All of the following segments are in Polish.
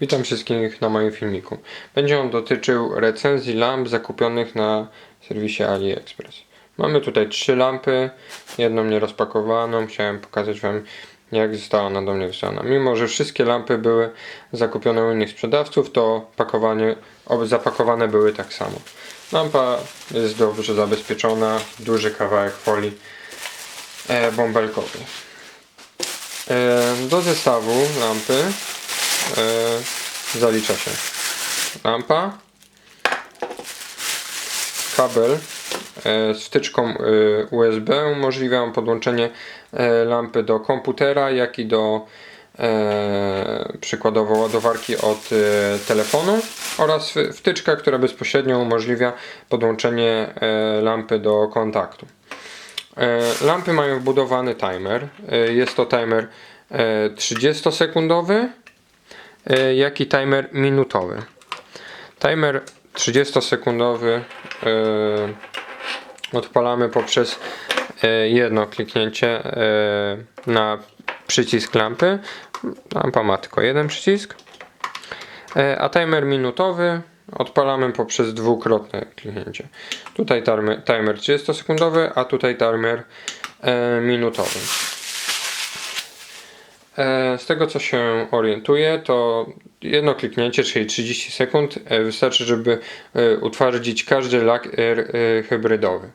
Witam wszystkich na moim filmiku. Będzie on dotyczył recenzji lamp zakupionych na serwisie AliExpress. Mamy tutaj trzy lampy, jedną nierozpakowaną. Chciałem pokazać Wam jak została ona do mnie wysłana. Mimo, że wszystkie lampy były zakupione u innych sprzedawców, to pakowanie, zapakowane były tak samo. Lampa jest dobrze zabezpieczona, duży kawałek folii e, bąbelkowej. E, do zestawu lampy e, zalicza się lampa, kabel e, z wtyczką e, USB umożliwiają podłączenie lampy do komputera, jak i do przykładowo ładowarki od telefonu oraz wtyczka, która bezpośrednio umożliwia podłączenie lampy do kontaktu. Lampy mają wbudowany timer. Jest to timer e, 30-sekundowy, e, jak i timer minutowy. Timer 30-sekundowy e, odpalamy poprzez e, jedno kliknięcie e, na przycisk lampy. Lampa ma tylko jeden przycisk. E, A timer minutowy odpalamy poprzez dwukrotne kliknięcie. Tutaj timer, timer 30-sekundowy, a tutaj timer e, minutowy. E, Z tego co się orientuję, to jedno kliknięcie, czyli 30 sekund, e, wystarczy, żeby e, utwardzić każdy lakier hybrydowy.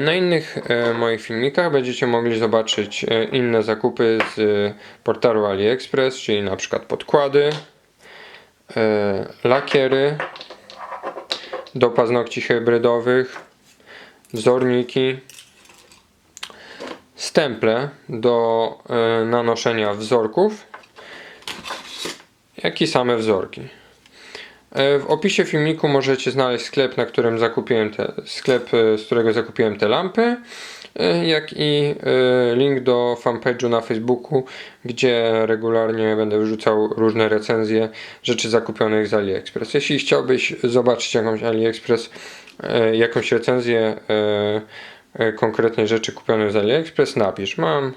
Na innych moich filmikach będziecie mogli zobaczyć inne zakupy z portalu AliExpress, czyli na przykład podkłady, lakiery do paznokci hybrydowych, wzorniki, stemple do e, nanoszenia wzorków, jak i same wzorki. E, W opisie filmiku możecie znaleźć sklep, na którym zakupiłem te, sklep, e, z którego zakupiłem te lampy, jak i link do fanpage'u na Facebooku, gdzie regularnie będę wrzucał różne recenzje rzeczy zakupionych z AliExpress. Jeśli chciałbyś zobaczyć jakąś AliExpress, jakąś recenzję e, e, konkretnej rzeczy kupionych z AliExpress, napisz. Mam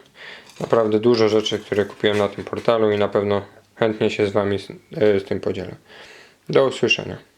naprawdę dużo rzeczy, które kupiłem na tym portalu i na pewno chętnie się z Wami z, e, z tym podzielę. Do usłyszenia.